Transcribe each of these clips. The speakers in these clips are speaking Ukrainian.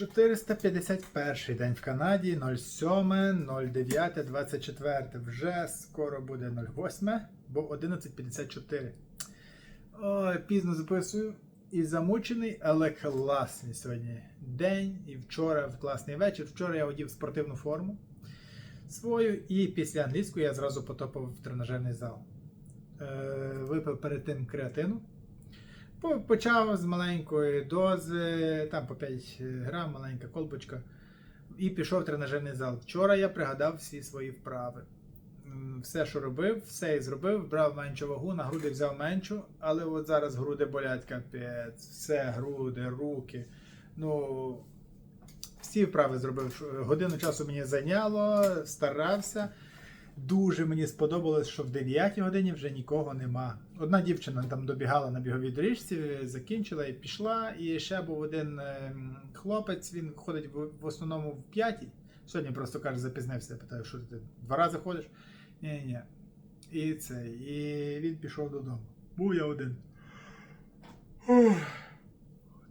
451 день в Канаді, 07.09.24. Вже скоро буде 08, бо 11.54. Ой, пізно записую. І замучений, але класний сьогодні день. І вчора класний вечір. Вчора я одів спортивну форму свою, і після англійської я зразу потопав в тренажерний зал. Е, випив перед тим креатину. По- Почав з маленької дози, там по 5 грам, маленька колбочка, і пішов в тренажерний зал. Вчора я пригадав всі свої вправи. Все, що робив, все і зробив, брав меншу вагу, на груди взяв меншу, але от зараз груди болять капець, все, груди, руки. Ну, всі вправи зробив. Годину часу мені зайняло, старався. Дуже мені сподобалось, що в 9 годині вже нікого нема. Одна дівчина там добігала на біговій доріжці, закінчила і пішла. І ще був один ем, хлопець, він ходить в, в основному в 5. Сьогодні просто каже, запізнився. Я питаю, що ти два рази ходиш? Ні, ні, ні. І це. І він пішов додому. Був я один.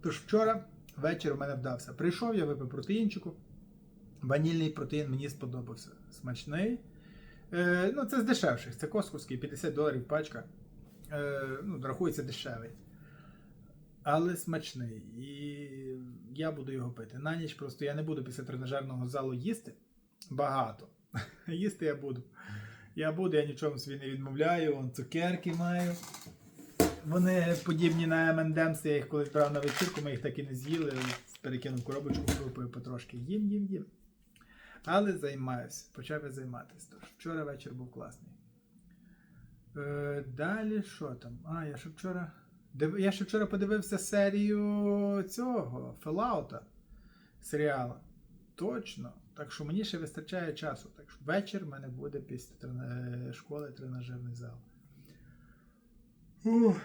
Тож вчора вечір у мене вдався. Прийшов, я випив протеїнчику. Ванільний протеїн мені сподобався. Смачний. Е, ну, це з дешевших. Це Косковський, 50 доларів пачка. Е, ну, рахується дешевий. Але смачний. І я буду його пити. На ніч просто я не буду після тренажерного залу їсти багато. їсти я буду. Я буду, я нічому собі не відмовляю. Вон цукерки маю. Вони подібні на M&M's, я їх колись брав на вечірку, ми їх так і не з'їли. Перекинув коробочку групою потрошки. Їм, їм, їм. Але займаюся, почав я займатися. Тож вчора вечір був класний. Е, далі що там? А, я ще вчора. Див... Я ще вчора подивився серію цього Fallout серіала. Точно. Так що мені ще вистачає часу. Так що вечір в мене буде після трена... школи тренажерний зал. Ух.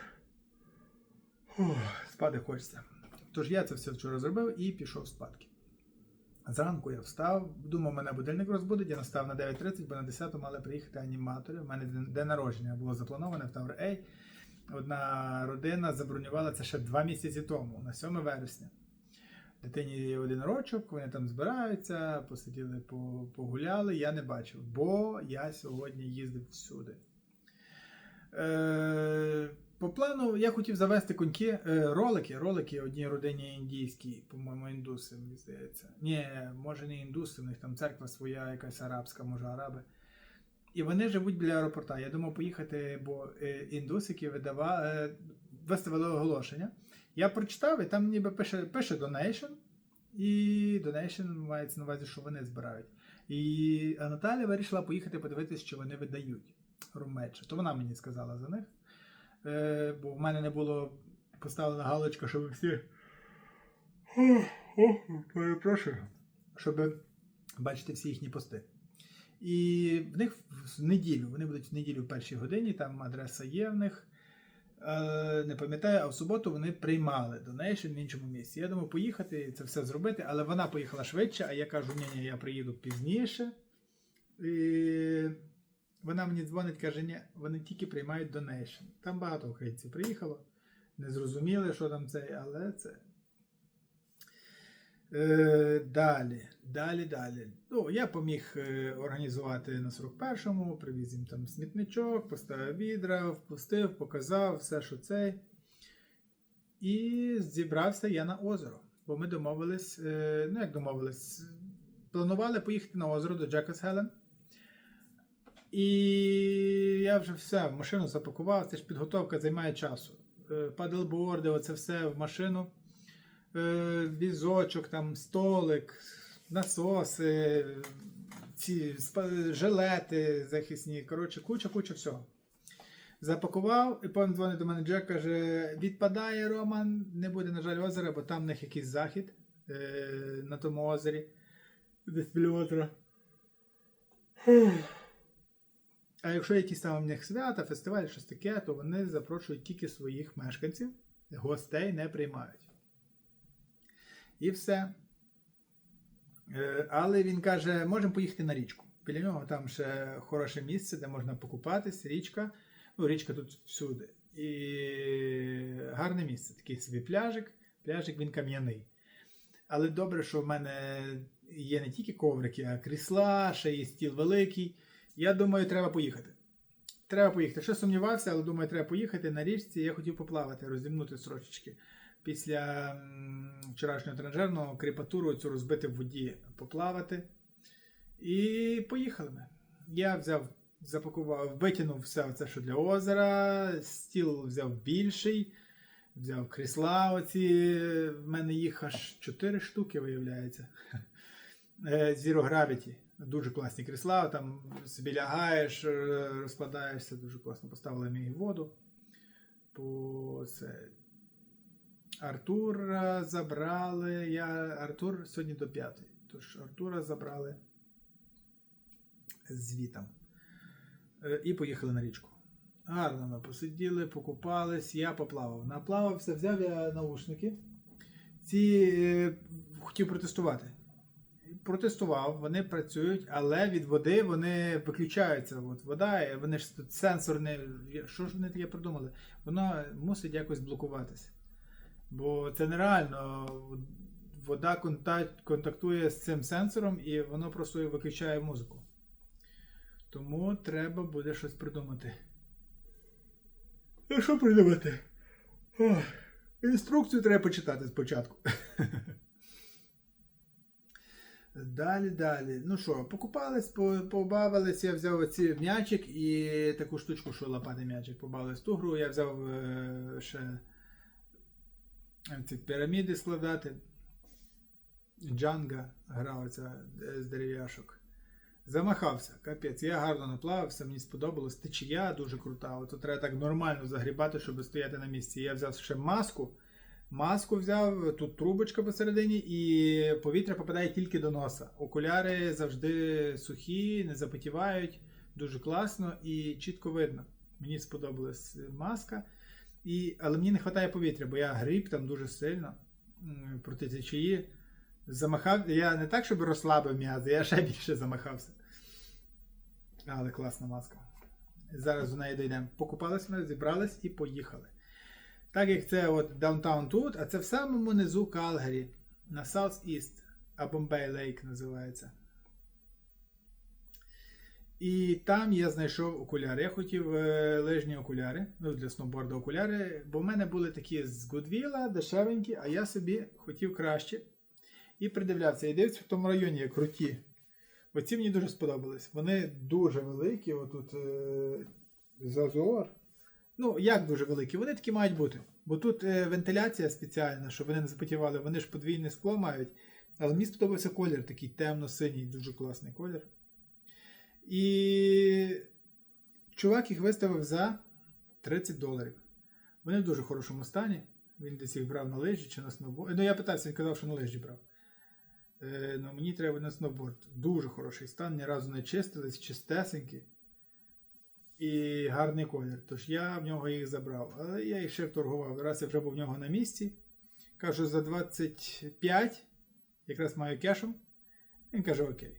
Ух, Спати хочеться. Тож я це все вчора зробив і пішов спадки. Зранку я встав, думав, мене будильник розбудить, я настав на 9.30, бо на 10 мали приїхати аніматори. У мене день- народження було заплановане в Tower A. Одна родина забронювала це ще два місяці тому, на 7 вересня. Дитині один рочок, вони там збираються, посиділи, погуляли. Я не бачив, бо я сьогодні їздив всюди. Е, по плану я хотів завести коньки, е, ролики, ролики одній родині індійській, по-моєму, індуси, мені здається. Ні, може не індуси, у них там церква своя, якась арабська, може араби. І вони живуть біля аеропорта. Я думав поїхати, бо е, індусики видава, е, виставили оголошення. Я прочитав, і там ніби пише, пише donation, і donation мається на увазі, що вони збирають. І Наталя вирішила поїхати подивитися, що вони видають румече. То вона мені сказала за них. Е, бо в мене не було поставлена галочка, щоб всі. Перепрошую. Щоб бачити всі їхні пости. І в них в неділю, вони будуть в неділю в першій годині, там адреса є в них. Е, не пам'ятаю, а в суботу вони приймали донейшн в іншому місці. Я думав поїхати і це все зробити, але вона поїхала швидше, а я кажу, ні, ні, я приїду пізніше. І вона мені дзвонить, каже, ні, вони тільки приймають донейшн. Там багато українців приїхало, не зрозуміли, що там це, але це. Е, далі, далі, далі. Ну, я поміг е, організувати на 41-му, привіз їм там смітничок, поставив відра, впустив, показав все, що цей. І зібрався я на озеро. Бо ми домовились, е, ну як домовились, планували поїхати на озеро до Джекас Хелен. І я вже все машину запакував, це ж підготовка займає часу. Е, Паделборди, оце все в машину. Е, Візочок, там, столик, насоси, ці жилети захисні. Коротше, куча-куча всього. Запакував, і потім дзвонить до мене Джек, каже: відпадає Роман, не буде, на жаль, озера, бо там в них якийсь захід е, на тому озері. Десь біля озера. А якщо якісь там у них свята, фестиваль, щось таке, то вони запрошують тільки своїх мешканців, гостей не приймають. І все. Е, Але він каже, можемо поїхати на річку. Біля нього там ще хороше місце, де можна покупатись, річка. Ну, річка тут всюди. І гарне місце. Такий собі пляжик. Пляжик він кам'яний. Але добре, що в мене є не тільки коврики, а крісла, ще є стіл великий. Я думаю, треба поїхати. Треба поїхати. Ще сумнівався, але думаю, треба поїхати на річці. Я хотів поплавати, розімнути строчечки. Після вчорашнього тренажерного кріпатуру цю розбити в воді поплавати. І поїхали ми. Я взяв, запакував, витягнув все це, що для озера, стіл взяв більший, взяв крісла. Оці. В мене їх аж 4 штуки, виявляється. Е, Zero Gravity. Дуже класні крісла, там собі лягаєш, е, розкладаєшся, дуже класно. Поставили мені воду. По це. Артура забрали. Я... Артур сьогодні до п'ятої. Тож Артура забрали звітом. Е, І поїхали на річку. Гарно ми посиділи, покупались, я поплавав. Наплавався, взяв я наушники. Ці е, хотів протестувати. Протестував, вони працюють, але від води вони виключаються. От вода, вони ж тут сенсорне. Що ж вони таке придумали? Воно мусить якось блокуватися. Бо це нереально. Вода контактує з цим сенсором і воно просто виключає музику. Тому треба буде щось придумати. А що придумати? Ох, інструкцію треба почитати спочатку. Далі, далі. Ну що, покупались, побавились, я взяв оці м'ячик і таку штучку, що лопати м'ячик побавились. Ту гру я взяв е, ще ці піраміди складати. Джанга грав оця е, з дерев'яшок. Замахався, капець. Я гарно наплавався, мені сподобалось. Течія дуже крута. От треба так нормально загрібати, щоб стояти на місці. Я взяв ще маску. Маску взяв, тут трубочка посередині, і повітря попадає тільки до носа. Окуляри завжди сухі, не запотівають, дуже класно і чітко видно. Мені сподобалась маска. І, але мені не вистачає повітря, бо я гріб там дуже сильно проти течії. Замахав, я не так, щоб розслабив м'язи, я ще більше замахався. Але класна маска. Зараз до неї дійдемо. Покупались ми, зібрались і поїхали. Так як це от даунтаун тут, а це в самому низу Калгарі, на South East, а Bombay Lake називається. І там я знайшов окуляри. Я хотів е, лижні окуляри, ну для сноуборду окуляри, бо в мене були такі з Goodwill, дешевенькі, а я собі хотів краще. І придивлявся. І дивився в тому районі є круті. Оці мені дуже сподобались. Вони дуже великі. Отут е, зазор. Ну, як дуже великі? Вони такі мають бути. Бо тут е, вентиляція спеціальна, щоб вони не запотівали. Вони ж подвійне скло мають. Але мені сподобався колір, такий темно-синій, дуже класний колір. І чувак їх виставив за 30 доларів. Вони в дуже хорошому стані. Він десь їх брав на лижі чи на сноуборд. Ну, я питався, він казав, що на лижі брав. Е, ну, мені треба на сноуборд. Дуже хороший стан, ні разу не чистились, чистесенькі. І гарний колір. Тож я в нього їх забрав. Але я їх ще вторгував. Раз я вже був в нього на місці. Кажу, за 25, якраз маю кешом. Він каже, окей.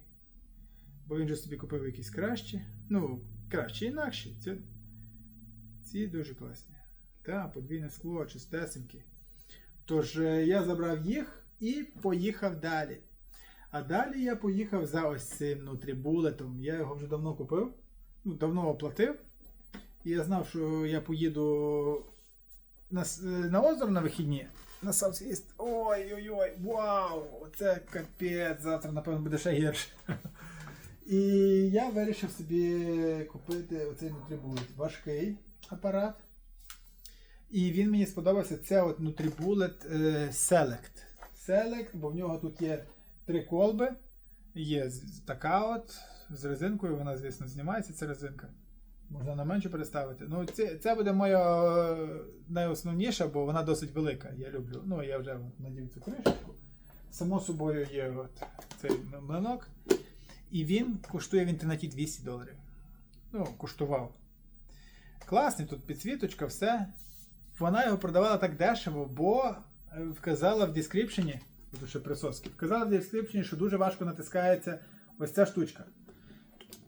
Бо він же собі купив якісь кращі. Ну, кращі інакші. Ці, ці дуже класні. Так, подвійне скло, чистесенькі. Тож е, я забрав їх і поїхав далі. А далі я поїхав за ось цим нутрібулетом. Я його вже давно купив, ну, давно оплатив. І я знав, що я поїду на, е, на озеро на вихідні. На South Ой-ой-ой, вау! Це капець, завтра, напевно, буде ще гірше. І я вирішив собі купити оцей нутрібулет. Важкий апарат. І він мені сподобався. Це от Nutribullet е, Select. Select, бо в нього тут є три колби. Є така от з резинкою, вона, звісно, знімається, ця резинка. Можна на меншу переставити. Ну, це, це буде моя е, найосновніша, бо вона досить велика. Я люблю. Ну, я вже надів цю кришечку. Само собою є от цей млинок. І він коштує в інтернеті 200 доларів. Ну, коштував. Класний тут підсвіточка, все. Вона його продавала так дешево, бо е, вказала в дескріпшені, тут присоски, вказала в дескріпшені, що дуже важко натискається ось ця штучка.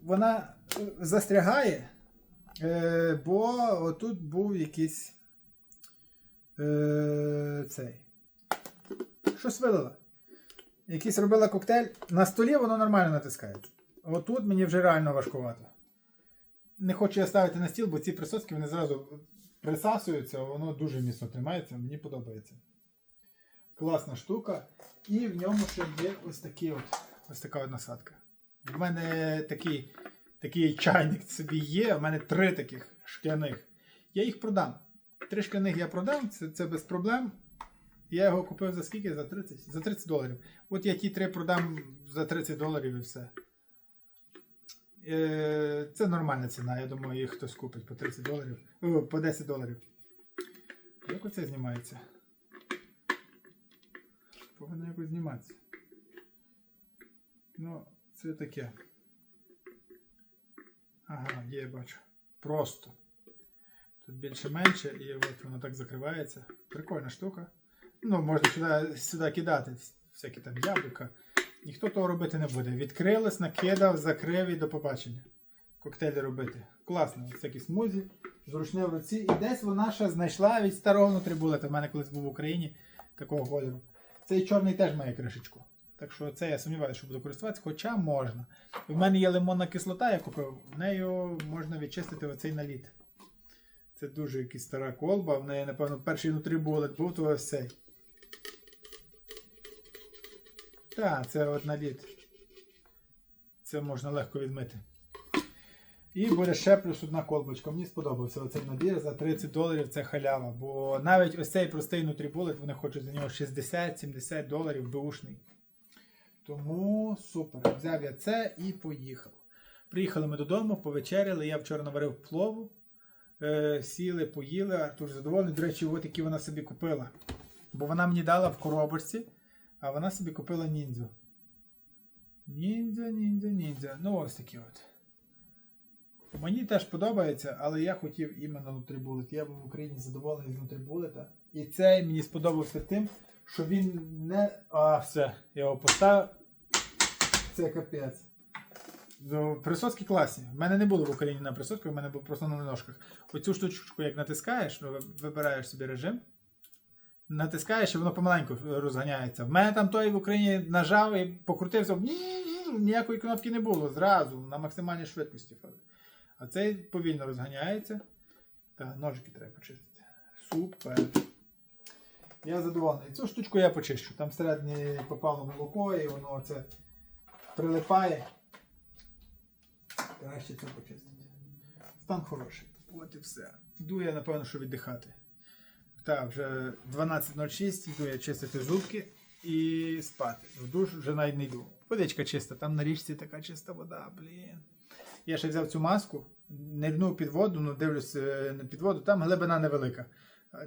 Вона е, застрягає, е, бо отут був якийсь е, цей. Щось вилила. якийсь робила коктейль, на столі воно нормально натискається. Отут мені вже реально важкувато. Не хочу я ставити на стіл, бо ці присоски вони зразу присасуються, воно дуже міцно тримається, мені подобається. Класна штука. І в ньому ще є ось такі от, ось така от насадка. В мене такий, такий чайник собі є, в мене три таких шкляних. Я їх продам. Три шкляних я продам, це, це без проблем. Я його купив за скільки? За 30? За 30 доларів. От я ті три продам за 30 доларів і все. Е, Це нормальна ціна, я думаю, їх хтось купить по 30 доларів. О, по 10 доларів. Як оце знімається? Повинно якось зніматися. Ну, це таке. Ага, є, бачу. Просто. Тут більше-менше, і от воно так закривається. Прикольна штука. Ну, можна сюди, сюди кидати всякі там яблука. Ніхто того робити не буде. Відкрилось, накидав, закрив і до побачення. Коктейлі робити. Класно, такі смузі, зручне в руці. І десь вона ще знайшла від старого нутрибулета. В мене колись був в Україні такого кольору. Цей чорний теж має кришечку. Так що це я сумніваюся, що буду користуватися, хоча можна. В мене є лимонна кислота, я купив, нею можна відчистити оцей наліт. Це дуже якась стара колба, в неї, напевно, перший нутрибулет був, то ось цей. Так, це от наліт. Це можна легко відмити. І буде ще плюс одна колбочка. Мені сподобався оцей набір за 30 доларів це халява. Бо навіть ось цей простий нутрібулет, вони хочуть за нього 60-70 доларів беушний. Тому супер. Взяв я це і поїхав. Приїхали ми додому, повечеряли. Я вчора наварив плову. Е, сіли, поїли. Артур задоволений. До речі, от які вона собі купила. Бо вона мені дала в коробочці, а вона собі купила ніндзю. Ніндзя, ніндзя, ніндзя. Ну ось такі от. Мені теж подобається, але я хотів іменно нутрибулет. Я був в Україні задоволений з нутрибулета. І цей мені сподобався тим, що він не. А, все, я його поставив. Це капець. Ну, Присоски класні. В мене не було в Україні на присосках, в мене було просто на ножках. Оцю штучку, як натискаєш, ну, вибираєш собі режим. Натискаєш, і воно помаленьку розганяється. В мене там той в Україні нажав і покрутився. Ніякої кнопки не було зразу на максимальній швидкості. А цей повільно розганяється. Та, ножики треба почистити. Супер. Я задоволений. Цю штучку я почищу. Там всередині попало молоко і воно це прилипає. Краще це почистити. Стан хороший. От і все. Йду я, напевно, що віддихати. Так, вже 12.06, йду я чистити зубки і спати. В душ вже навіть не йду. Водичка чиста, там на річці така чиста вода, блін. Я ще взяв цю маску, нирнув під воду, ну дивлюсь е, на під воду, там глибина невелика.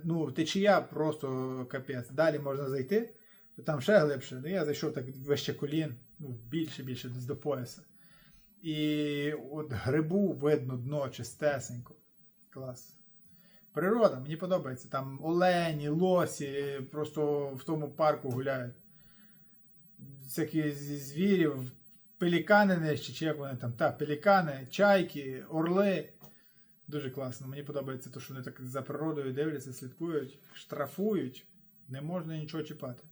Ну, течія просто капець. Далі можна зайти, то там ще глибше. Ну, я зайшов так вище колін, ну, більше, більше, десь до пояса. І от грибу видно дно чистесенько. Клас. Природа, мені подобається. Там олені, лосі, просто в тому парку гуляють. Всякі зі звірів, пелікани нижчі, чи як вони там, та, пелікани, чайки, орли. Дуже класно. Мені подобається те, що вони так за природою дивляться, слідкують, штрафують. Не можна нічого чіпати.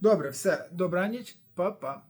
Добре, все. Добраніч, па-па.